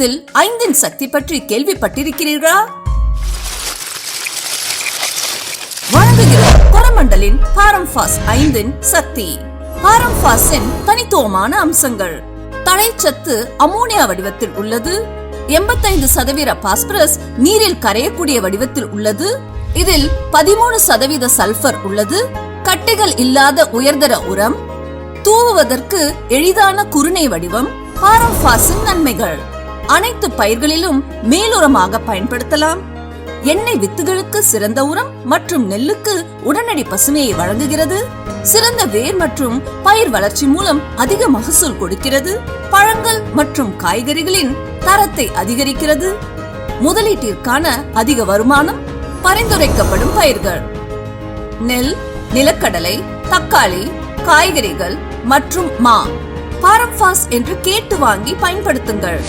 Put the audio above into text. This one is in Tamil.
வடிவத்தில் ஐந்தின் சக்தி பற்றி கேள்விப்பட்டிருக்கிறீர்களா? வழங்குகிறோம் கொரமண்டலின் பாரம்பாஸ் ஐந்தின் சக்தி. பாரம்பாஸின் தனித்துவமான அம்சங்கள். தழைச்சத்து அமோனியா வடிவத்தில் உள்ளது. எண்பத்தைந்து சதவீத பாஸ்பரஸ் நீரில் கரையக்கூடிய வடிவத்தில் உள்ளது. இதில் பதிமூணு சதவீத சல்பர் உள்ளது. கட்டிகள் இல்லாத உயர்தர உரம். தூவுவதற்கு எளிதான குருணை வடிவம். பாரம்பாஸின் நன்மைகள். அனைத்து பயிர்களிலும் மேலுரமாக பயன்படுத்தலாம். எண்ணெய் வித்துகளுக்கு சிறந்த உரம் மற்றும் நெல்லுக்கு உடனடி பசுமையை வழங்குகிறது. சிறந்த வேர் மற்றும் பயிர் வளர்ச்சி மூலம் அதிக மகசூல் கொடுக்கிறது. பழங்கள் மற்றும் காய்கறிகளின் தரத்தை அதிகரிக்கிறது. முதலீட்டிற்கான அதிக வருமானம் பரிந்துரைக்கப்படும் பயிர்கள். நெல் நிலக்கடலை தக்காளி காய்கறிகள் மற்றும் மா பாரம்பாஸ் என்று கேட்டு வாங்கி பயன்படுத்துங்கள்.